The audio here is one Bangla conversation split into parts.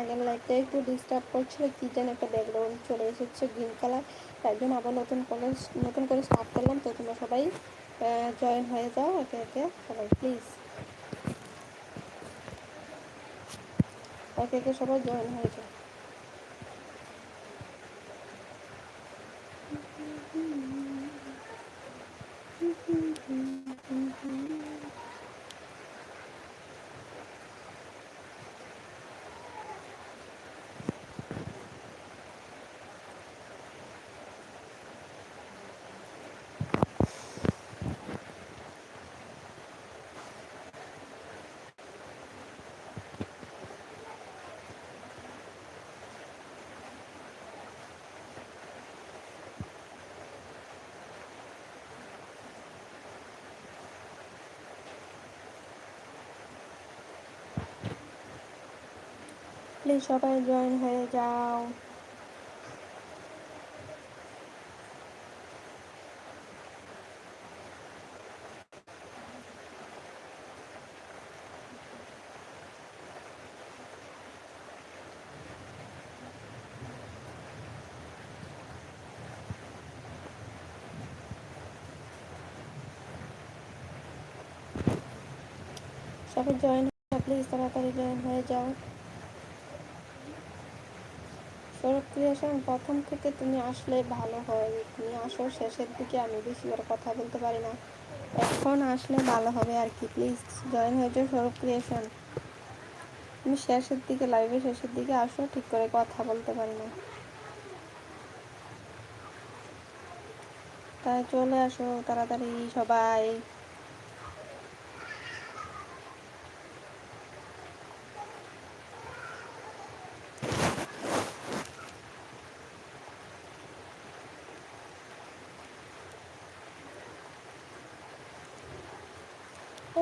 আগের লাইটটা একটু ডিস্টার্ব করছিল, কী যেন একটা ব্যাকগ্রাউন্ড চলে এসেছে গ্রিন কালার তাই জন্য আবার নতুন করে নতুন করে স্টার্ট করলাম। তো তোমরা সবাই জয়েন হয়ে যাও, একে একে, সবাই প্লিজ একে একে সবাই জয়েন হয়ে যাও। প্লিজ সবাই জয়েন হয়ে যাও সবাই জয়েন প্লিজ তাড়াতাড়ি জয়েন হয়ে যাও সৌরভ ক্রিয়েশন প্রথম থেকে তুমি আসলে ভালো হয়। তুমি আসো, শেষের দিকে আমি বেশি করে কথা বলতে পারি না। এখন আসলে ভালো হবে আর কি। প্লিজ জয়েন হয়ে যাও সৌরভ ক্রিয়েশন তুমি শেষের দিকে লাইভে শেষের দিকে আসো, ঠিক করে কথা বলতে পারি না। তাই চলে আসো তাড়াতাড়ি সবাই।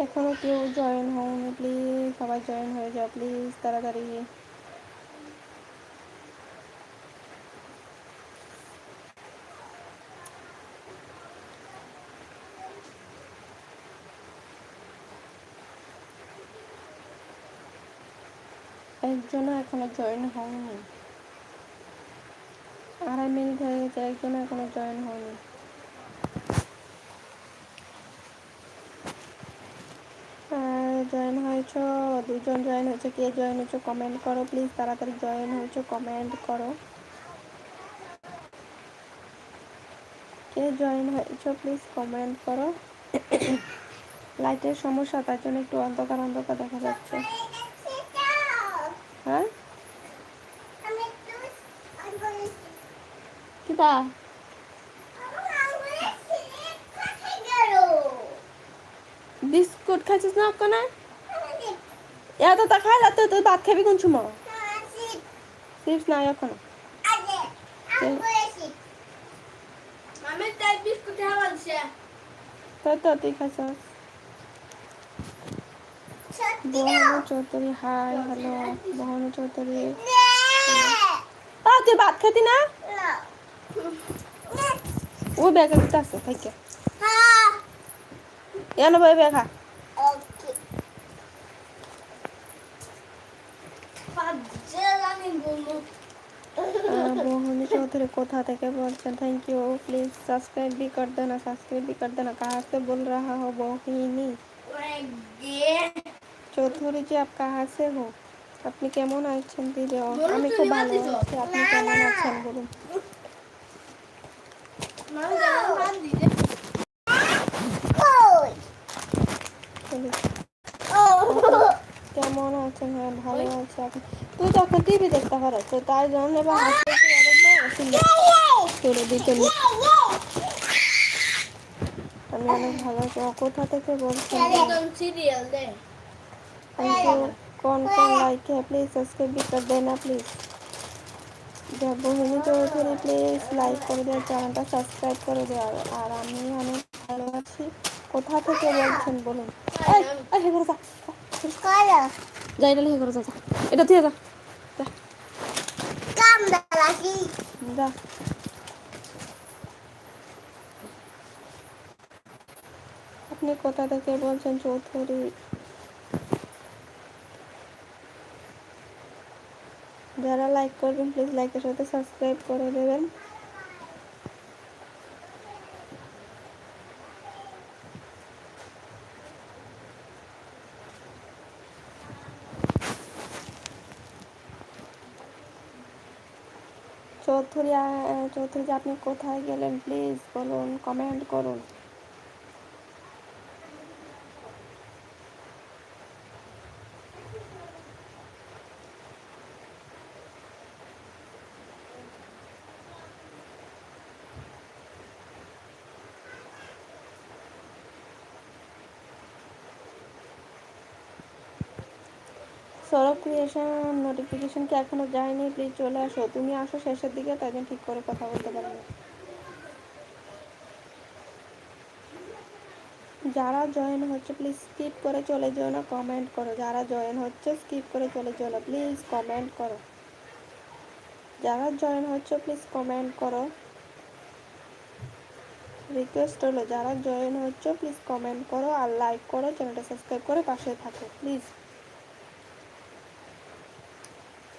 এখনও কেউ জয়েন হওনি প্লিজ সবাই জয়েন হয়ে যাও প্লিজ তাড়াতাড়ি। একজনও এখনও জয়েন হয়নি আড়াই মিনিট হয়ে গেছে, একজনও এখনও জয়েন হয়নি জয়েন হয়েছ? দুজন জয়েন হয়েছে, কে জয়েন হয়েছে কমেন্ট করো প্লিজ তাড়াতাড়ি জয়েন হয়েছে কমেন্ট করো। কে জয়েন হয়েছ প্লিজ কমেন্ট করো। লাইটের সমস্যা, তার জন্য একটু অন্ধকার অন্ধকার দেখা যাচ্ছে। হ্যাঁ? কিতা? বিস্কুট খাচ্ছিস না ওখানে এত তা খাই রাতে তো ভাত খাবি কোন সময়? চিপস নাই এখন। তাই তো তুই খাইছ বহন চৌধুরী হাই হ্যালো। বহন চৌধুরী। আ তুই ভাত খাতি না? ও ব্যাগ আছে থাকে এনে বই ব্যাগ খা। चौधरी कोथा থেকে বলছেন थैंक यू प्लीज सब्सक्राइब भी कर देना सब्सक्राइब भी कर देना कहाँ से बोल रहा हो मोहिनी চৌধুরী জি আপ কাহা সে হো আপনি কেমন আছেন দিদি আমি খুব ভালো আছি আপনি কেমন আছেন বলুন কেমন আছেন হ্যাঁ ভালো আছে আপনি তুই তখন টিভি দেখতে পারছ তাই জন্য এবার করে দিতে আমি অনেক ভালো আছি ও কোথা থেকে বলছেন थैंक यू कौन कौन लाइक है प्लीज सब्सक्राइब भी कर देना प्लीज जब मोहिनी চৌধুরী প্লিজ লাইক করে দেওয়ার চ্যানেলটা সাবস্ক্রাইব করে দেওয়ার আর আমি অনেক ভালো আছি কোথা থেকে বলছেন বলুন এই এই হে করে যা যাই রে হে করে যা যা। এটা দিয়ে যা যা যা আপনি কোথা থেকে বলছেন চৌধুরী যারা লাইক করবেন প্লিজ লাইকের সাথে সাবস্ক্রাইব করে দেবেন চৌধুরী চৌধুরী আপনি কোথায় গেলেন প্লিজ বলুন কমেন্ট করুন। সৌরভ ক্রিয়েশন নোটিফিকেশন কি এখনও যায়নি? প্লিজ চলে আসো। তুমি আসো শেষের দিকে, তাই জন্য ঠিক করে কথা বলতে পারবে যারা জয়েন হচ্ছে প্লিজ স্কিপ করে চলে যেও না কমেন্ট করো। যারা জয়েন হচ্ছে স্কিপ করে চলে যেও না প্লিজ কমেন্ট করো। যারা জয়েন হচ্ছে প্লিজ কমেন্ট করো। রিকোয়েস্ট হলো, যারা জয়েন হচ্ছে প্লিজ কমেন্ট করো আর লাইক করো চ্যানেলটা সাবস্ক্রাইব করে পাশে থাকো প্লিজ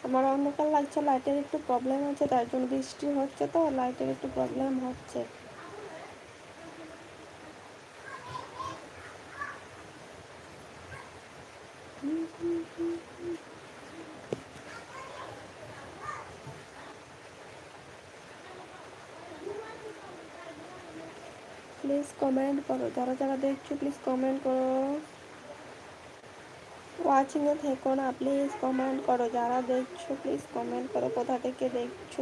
আমার অন্ধকার লাগছে লাইটের একটু প্রবলেম আছে তার জন্য বৃষ্টি হচ্ছে তো লাইটের একটু প্রবলেম হচ্ছে। প্লিজ কমেন্ট করো, যারা যারা দেখছ প্লিজ কমেন্ট করো। ওয়াচিংয়ে থেকো না প্লিজ কমেন্ট করো। যারা দেখছ প্লিজ কমেন্ট করো, কোথা থেকে দেখছ?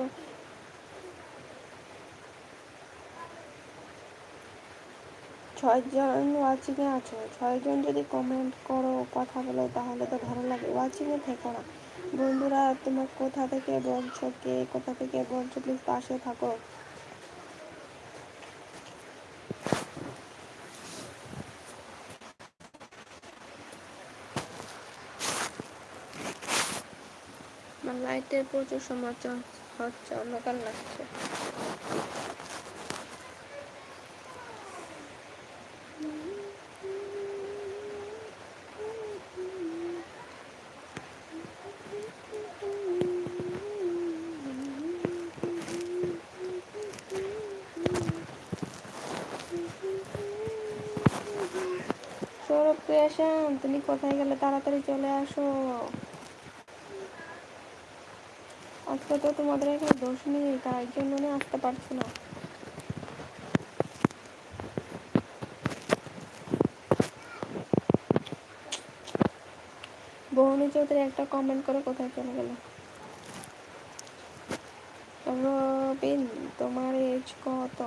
ছয়জন ওয়াচিংয়ে আছো, ছয়জন যদি কমেন্ট করো, কথা বলো, তাহলে তো ভালো লাগে। ওয়াচিংয়ে থেকো না। বন্ধুরা, তোমার কোথা থেকে বলছো, কে কোথা থেকে বলছো প্লিজ পাশে থাকো আমার লাইটের প্রচুর সমস্যা হচ্ছে অন্ধকার লাগছে। সৌরভ ক্রিয়েশন তুমি কোথায় গেলে তাড়াতাড়ি চলে আসো। আজকে তো তোমাদের এখানে দোষ নেই তাই জন্য আসতে পারছি না। বহনী চৌধুরী একটা কমেন্ট করে কোথায় চলে গেল? রবিন, তোমার এজ কত?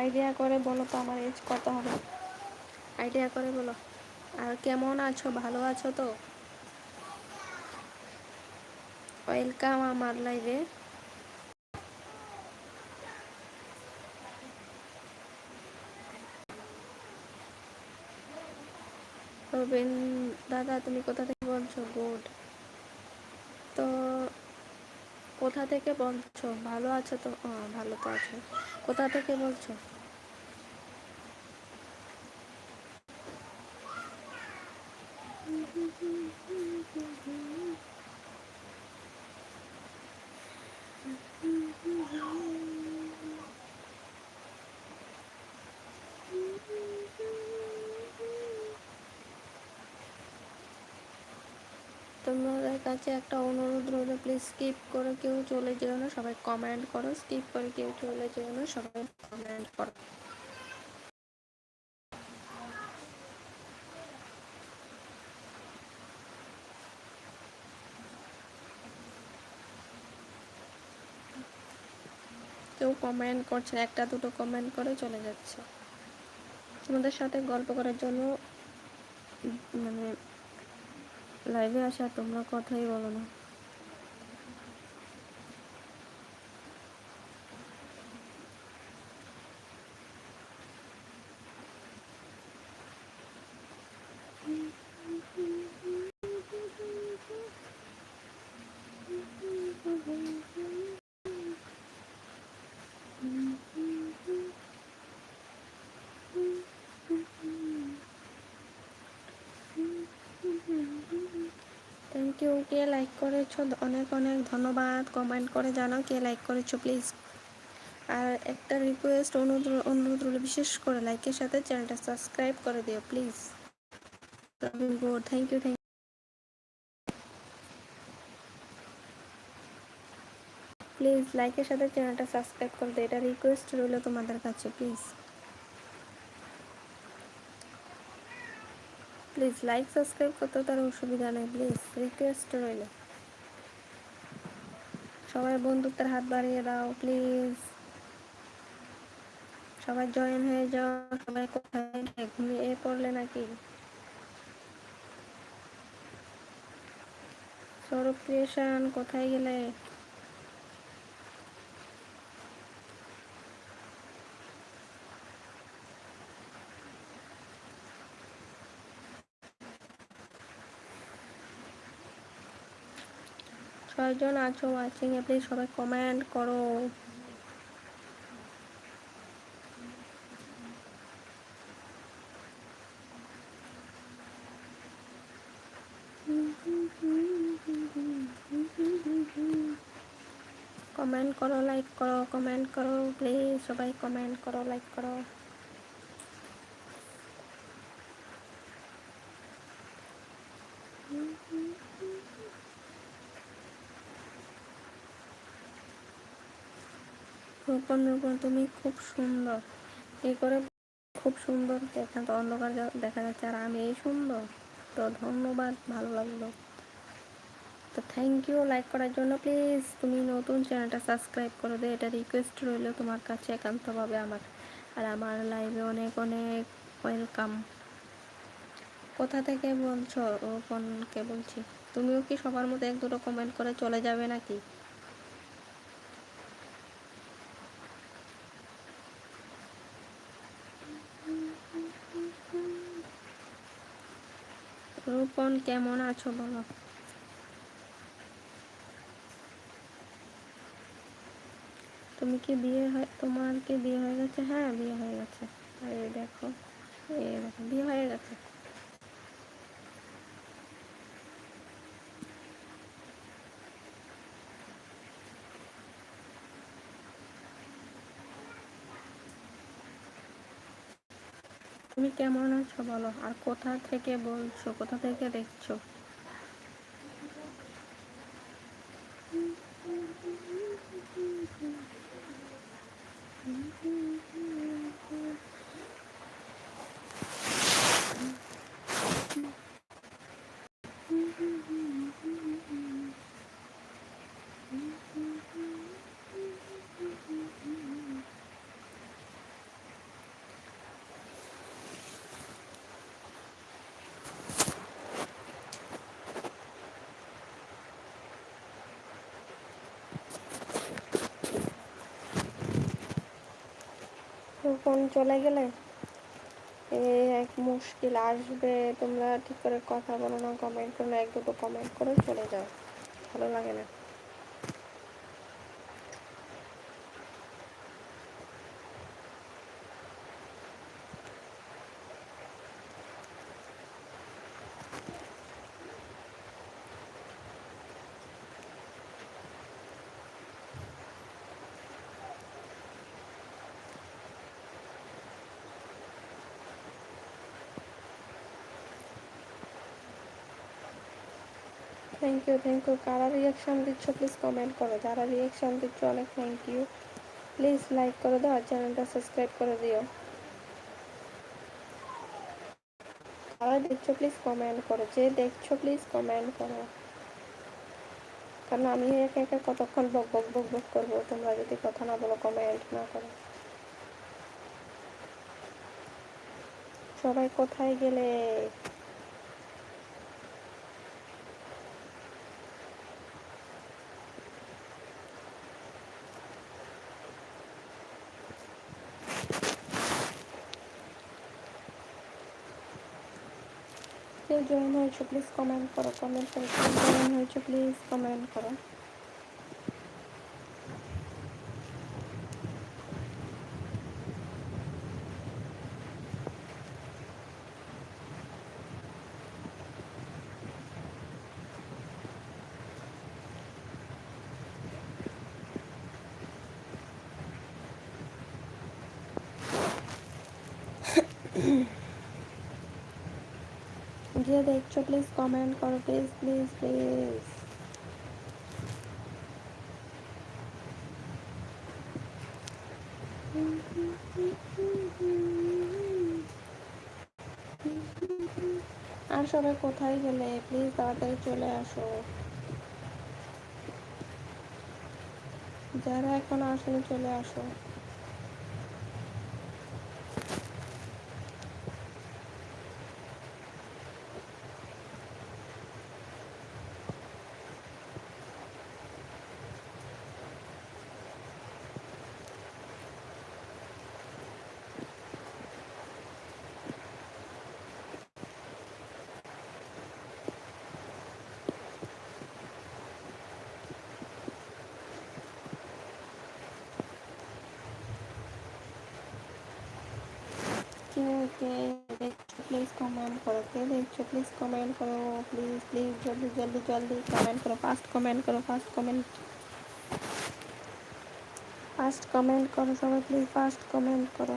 আইডিয়া করে বলো তো আমার এজ কত হবে? আইডিয়া করে বলো। আর কেমন আছো? ভালো আছো তো? ওয়েলকাম আমার লাইভে। রবিন দাদা, তুমি কোথা থেকে বলছো? গুড। তো কোথা থেকে বলছো? ভালো আছো তো? ভালো তো আছো। কোথা থেকে বলছো? তোমাদের কাছে একটা অনুরোধ রইল প্লিজ স্কিপ করে কেউ চলে যেও না, সবাই কমেন্ট করো স্কিপ করে কেউ চলে যেও না, সবাই কমেন্ট করো। কমেন্ট করছে একটা, দুটো কমেন্ট করে চলে যাচ্ছে। তোমাদের সাথে গল্প করার জন্য মানে লাইভে আসা, তোমরা কথাই বলো না থ্যাংক ইউ কে লাইক করেছ? অনেক অনেক ধন্যবাদ। কমেন্ট করে জানাও কে লাইক করেছ প্লিজ আর একটা রিকোয়েস্ট অনুরোধ অনুরোধ রইল, বিশেষ করে লাইকের সাথে চ্যানেলটা সাবস্ক্রাইব করে দিও please thank you thank you please লাইকের সাথে চ্যানেলটা সাবস্ক্রাইব করে দিও। এটা রিকোয়েস্ট রইল তোমাদের কাছে প্লিজ প্লিজ লাইক, সাবস্ক্রাইব করতে তার অসুবিধা নেই, প্লিজ রিকোয়েস্ট রইল। সবাই বন্ধুত্বের হাত বাড়িয়ে দাও, প্লিজ। সবাই জয়েন হয়ে যাও, সবাই কোথায় ঘুমিয়ে পড়লে নাকি? সৌরভ ক্রিয়েশন কোথায় গেলে? ছয়জন আছো ওয়াচিং এ প্লিজ সবাই কমেন্ট করো। কমেন্ট করো লাইক করো কমেন্ট করো প্লিজ সবাই কমেন্ট করো লাইক করো। রূপন রূপন তুমি খুব সুন্দর। এই করে খুব সুন্দর দেখা তো অন্ধকার দেখা যাচ্ছে আর আমি এই সুন্দর। তো ধন্যবাদ, ভালো লাগল। তো থ্যাংক ইউ লাইক করার জন্য প্লিজ তুমি নতুন চ্যানেলটা সাবস্ক্রাইব করে দে। এটা রিকোয়েস্ট রইল তোমার কাছে একান্তভাবে আমার। আর আমার লাইভে অনেক অনেক ওয়েলকাম কোথা থেকে বলছো? রূপনকে বলছি। তুমিও কি সবার মতো এক দুটো কমেন্ট করে চলে যাবে নাকি? রূপন কেমন আছো বলো? তুমি কি বিয়ে হয়, তোমার কি বিয়ে হয়ে গেছে? হ্যাঁ বিয়ে হয়ে গেছে। এই দেখো এই দেখো, বিয়ে হয়ে গেছে। তুমি কেমন আছো বলো? আর কোথা থেকে বলছো? কোথা থেকে দেখছ? ফোন চলে গেলে এক মুশকিল আসবে। তোমরা ঠিক করে কথা বলো না কমেন্ট করো না এক দুটো কমেন্ট করে চলে যাও। ভালো লাগে না। থ্যাংক ইউ থ্যাংক ইউ কারা রিয়াকশান দিচ্ছ প্লিজ কমেন্ট করো যারা রিয়াকশান দিচ্ছ, অনেক থ্যাংক ইউ প্লিজ লাইক করে দাও আর চ্যানেলটা সাবস্ক্রাইব করে দিও। কারা দেখছ প্লিজ কমেন্ট করো। যে দেখছ প্লিজ কমেন্ট করো। কারণ আমি একে একা কতক্ষণ বক বক বক বক করব? তোমরা যদি কথা না বলো কমেন্ট না করো। সবাই কোথায় গেলে? জয়েন হয়েছো প্লিজ কমেন্ট করো কমেন্ট করো জয়েন হয়েছো প্লিজ কমেন্ট করো Mm-hmm. যে দেখছ প্লিজ কমেন্ট করো প্লিজ প্লিজ প্লিজ আর সবাই কোথায় গেলে? প্লিজ তাড়াতাড়ি চলে আসো। যারা এখন আসলে চলে আসো। কে কে দেখছ প্লিজ কমেন্ট করো কে দেখছ প্লিজ কমেন্ট করো প্লিজ প্লিজ জলদি জলদি জলদি কমেন্ট করো ফাস্ট কমেন্ট করো ফাস্ট কমেন্ট ফাস্ট কমেন্ট করো সবাই প্লিজ ফাস্ট কমেন্ট করো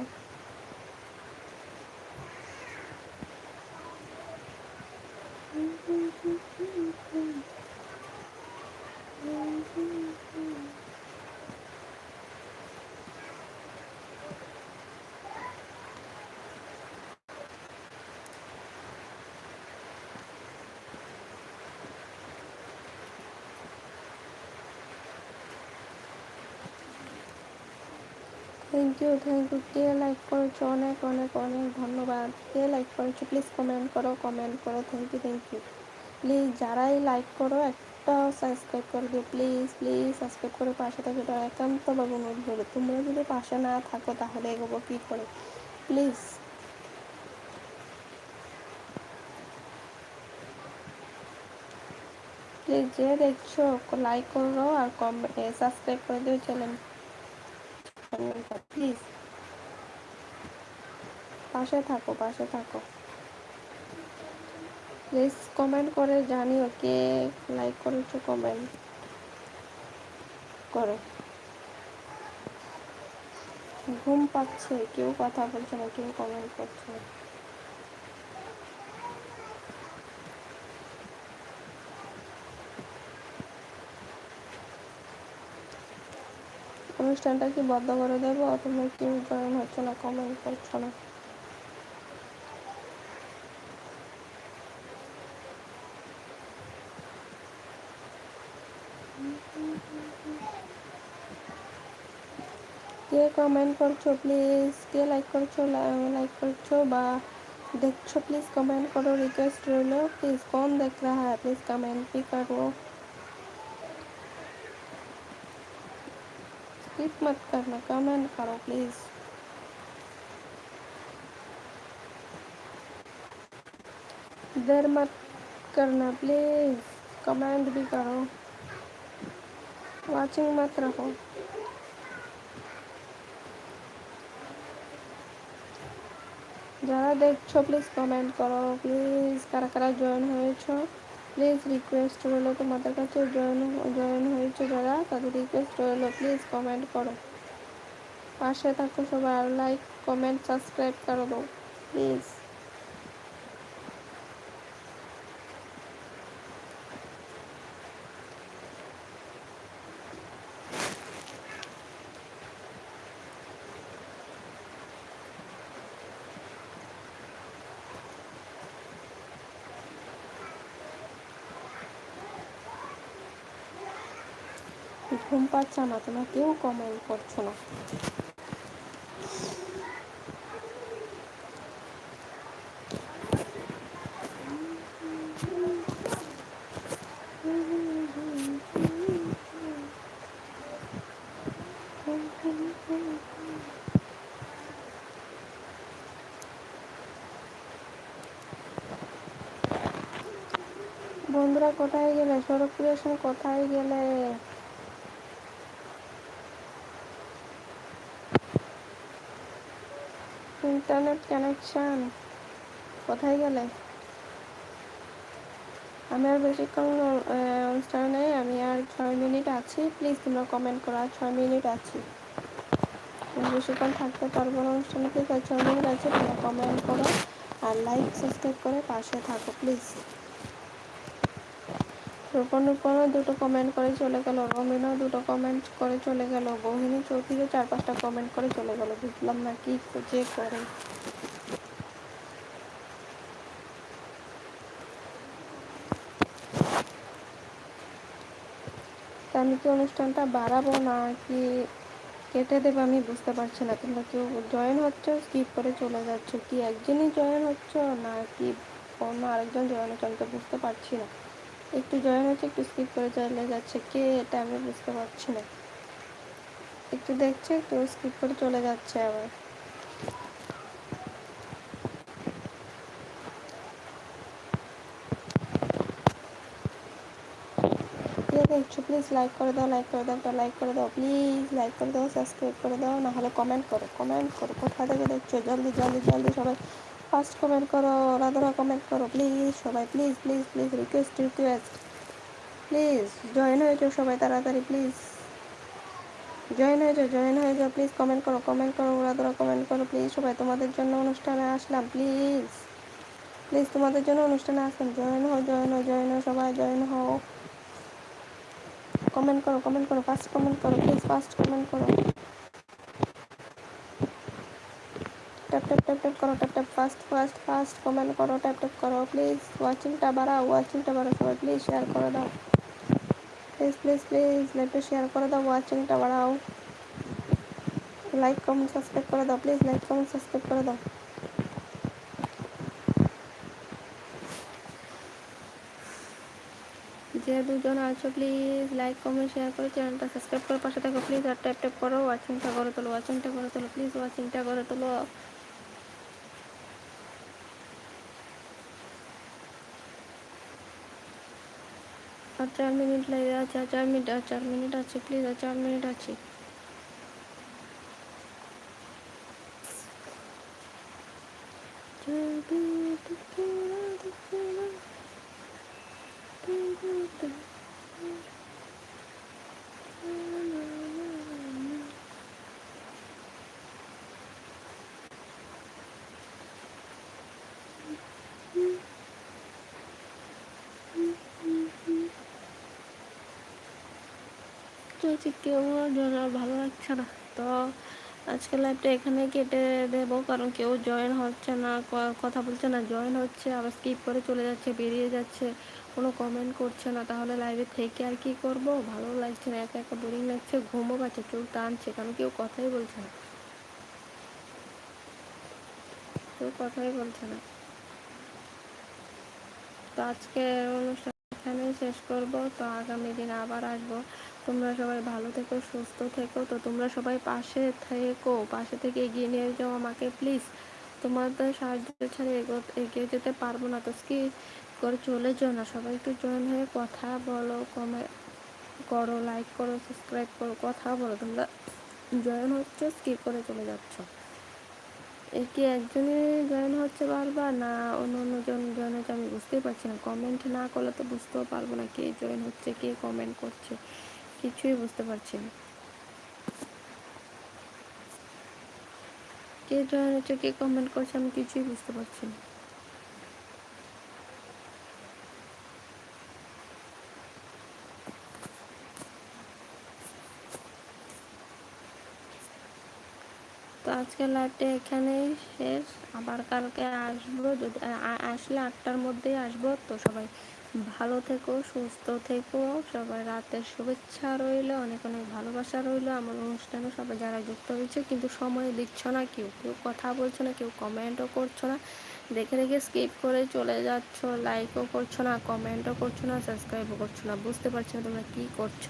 থ্যাংক ইউ থ্যাংক ইউ কে লাইক করেছ? অনেক অনেক অনেক ধন্যবাদ। কে লাইক করেছ? প্লিজ কমেন্ট করো কমেন্ট করো। Thank you thank you please যারাই লাইক করো, একটা সাবস্ক্রাইব করে দিও। প্লিজ প্লিজ সাবস্ক্রাইব করে পাশে থাকো। এটা একান্তভাবে অনুরোধ করো তোমরা যদি পাশে না থাকো, তাহলে এগোবো কী করে? প্লিজ প্লিজ যে দেখছ লাইক করো আর কম সাবস্ক্রাইব করে দিও, চ্যানেল। প্লিজ পাশে থাকো পাশে থাকো। প্লিজ কমেন্ট করে জানিও কে লাইক করেছ কমেন্ট করো। ঘুম পাচ্ছে, কেউ কথা বলছে না, কেউ কমেন্ট করছে না। অনুষ্ঠানটা কি বন্ধ করে দেবো অথবা কেউ জয়েন হচ্ছে না কমেন্ট করছো না কে কমেন্ট করছো প্লিজ কে লাইক করছো লাইক করছো বা দেখছো प्लीज़ कमेंट करो रिक्वेस्ट रही प्लीज़ कौन देख रहा है प्लीज़ कमेंट भी करो स्किप मत करना कमेंट करो प्लीज़ देर मत करना प्लीज़ कमेंट भी करो वाचिंग मत रहो যারা দেখছো প্লিজ কমেন্ট করো প্লিজ কারা কারা জয়েন হয়েছো প্লিজ রিকোয়েস্ট রইল তোমাদের কাছে জয়েন জয়েন হয়েছে যারা তাদের রিকোয়েস্ট রইল প্লিজ কমেন্ট করো পাশে থাকো সবাই আর লাইক কমেন্ট সাবস্ক্রাইব করো প্লিজ ঘুম পাচ্ছে না, তোমরা কেউ কমেন্ট করছ না। বন্ধুরা, কোথায় গেলে? সড়ক ক্রিয়েশন কোথায় গেলে? Internet connection. কোথায় গেলে? আমি আর বেশিক্ষণ অনুষ্ঠানে আমি আর ছয় মিনিট আছি। প্লিজ তোমরা কমেন্ট করো, আর ছয় মিনিট আছি। বেশিক্ষণ থাকতে পারব না অনুষ্ঠানে প্লিজ আর ছয় মিনিট আছে, তোমরা কমেন্ট করো। আর লাইক সাবস্ক্রাইব করে পাশে থাকো প্লিজ রূপন দুটো কমেন্ট করে চলে গেল, রমিনও দুটো কমেন্ট করে চলে গেল বহিনী চৌধুরীও চার পাঁচটা কমেন্ট করে চলে গেল। বুঝলাম না কি যে করে। আমি কি অনুষ্ঠানটা বাড়াবো না কি কেটে দেবে আমি বুঝতে পারছি না। তোমরা কেউ জয়েন হচ্ছ স্কিপ করে চলে যাচ্ছ, কি একজনই জয়েন হচ্ছ না কি অন্য আরেকজন জয়েন হচ্ছে আমি তো বুঝতে পারছি না। একটু জয়েন হচ্ছে একটু স্কিপ করে চলে যাচ্ছে। কে এটা আমি বুঝতে পারছি না। একটু দেখছে, একটু স্কিপ করে চলে যাচ্ছে আবার। দেখছ? প্লিজ লাইক করে দাও লাইক করে দাও লাইক করে দাও। প্লিজ লাইক করে দাও সাবস্ক্রাইব করে দাও না হলে কমেন্ট করো কমেন্ট করো। কোথা থেকে দেখছ? জলদি জলদি জলদি সবাই ফার্স্ট কমেন্ট করো, রাধরা কমেন্ট করো প্লিজ সবাই please please please request request please join হয়ে যাও সবাই তাড়াতাড়ি প্লিজ জয়েন হয়ে যাও জয়েন হয়ে যাও প্লিজ কমেন্ট করো কমেন্ট করো, রাধরা কমেন্ট করো প্লিজ সবাই তোমাদের জন্য অনুষ্ঠানে আসলাম প্লিজ প্লিজ তোমাদের জন্য অনুষ্ঠানে আসলাম জয়েন হও জয়েন হও জয়েন হও, সবাই জয়েন হও কমেন্ট করো কমেন্ট করো ফার্স্ট কমেন্ট করো প্লিজ ফার্স্ট কমেন্ট করো। ট্যাপ ট্যাপ ট্যাপ ট্যাপ করো tap tap first first first comment করো ট্যাপ ট্যাপ করো প্লিজ ওয়াচিংটা বাড়াও ওয়াচিংটা বাড়াও সবাই প্লিজ শেয়ার করে দাও। প্লিজ প্লিজ প্লিজ লাইভটা শেয়ার করে দাও ওয়াচিংটা বাড়াও লাইক কমেন্ট সাবস্ক্রাইব করে দাও প্লিজ লাইক কমেন্ট সাবস্ক্রাইব করে দাও। যে দুজন আছো প্লিজ লাইক কমেন্ট শেয়ার করে চ্যানেলটা সাবস্ক্রাইব করে পাশে থাকো প্লিজ আর ট্যাপ ট্যাপ করো ওয়াচিংটা করে তোলো ওয়াচিংটা করে তোলো প্লিজ ওয়াচিংটা করে তোলো। আর চার মিনিট লেগে আছে আর চার মিনিট আর চার মিনিট আছে প্লিজ আর চার মিনিট আছে চলছে কেউ জয়েন আর ভালো লাগছে না। তো আজকে লাইভটা এখানে কেটে দেব, কারণ কেউ জয়েন হচ্ছে না কথা বলছে না জয়েন হচ্ছে, আবার স্কিপ করে চলে যাচ্ছে, বেরিয়ে যাচ্ছে, কোনো কমেন্ট করছে না। তাহলে লাইভে থেকে আর কি করব? ভালো লাগছে না, একা একা বোরিং লাগছে, ঘুমও পাচ্ছে চোখ টানছে, কারণ কেউ কথাই বলছে না। কেউ কথাই বলছে না। তো আজকে অনুষ্ঠান এখানেই শেষ করব। তো আগামী দিন আবার আসব। তোমরা সবাই ভালো থেকো, সুস্থ থেকো। তো তোমরা সবাই পাশে থেকো, পাশে থেকে এগিয়ে নিয়ে যাও আমাকে, প্লিজ। তোমাদের সাহায্য ছাড়া এগিয়ে যেতে পারব না। তো কি করে চলে যাও না। সবাই একটু জয়েন হয়ে কথা বলো কমে করো লাইক করো সাবস্ক্রাইব করো, কথা বলো। তোমরা জয়েন হচ্ছে, স্কিপ করে চলে যাচ্ছ। কি একজনের জয়েন হচ্ছে বারবার? না, অন্য অন্য জন জয়েন হচ্ছে আমি বুঝতেই পারছি না। কমেন্ট না করলে তো বুঝতেও পারব না কে জয়েন হচ্ছে, কে কমেন্ট করছে। কিছুই বুঝতে পারছি না। কে জয়েন হচ্ছে, কে কমেন্ট করছে আমি কিছুই বুঝতে পারছি না। তো আজকের লাইভটা এখানেই শেষ। আবার কালকে আসব যদি আসলে আটটার মধ্যেই আসব। তো সবাই ভালো থেকো, সুস্থ থেকো। সবাই রাতের শুভেচ্ছা রইল, অনেক অনেক ভালোবাসা রইল। আমার অনুষ্ঠানে সবাই যারা যুক্ত হয়েছে, কিন্তু সময় দিচ্ছ না কেউ। কেউ কথা বলছো না, কেউ কমেন্টও করছ না। দেখে দেখে স্কিপ করে চলে যাচ্ছ, লাইকও করছ না, কমেন্টও করছ না, সাবস্ক্রাইবও করছ না। বুঝতে পারছ না তোমরা কী করছ।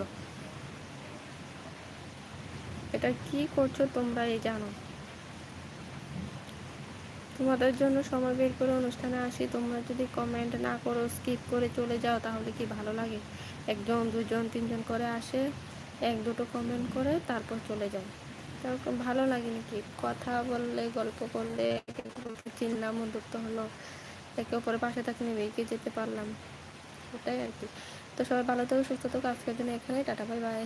এটা কি করছ তোমরা এই জানো। তোমাদের জন্য সময় বের করে অনুষ্ঠানে আসি। তোমরা যদি কমেন্ট না করো স্কিপ করে চলে যাও, তাহলে কি ভালো লাগে? একজন, দুজন, তিনজন করে আসে, এক, দুটো কমেন্ট করে তারপর চলে যায়। তারপর ভালো লাগে নাকি কথা বললে, গল্প করলে চিনলাম, বন্ধুত্ব হলো, একে অপরের পাশে থাকলে এগিয়ে যেতে পারলাম। ওটাই আর কি। তো সবাই ভালো থাকো, সুস্থ থাকো, আজকের জন্য এখানে টাটা বাই বাই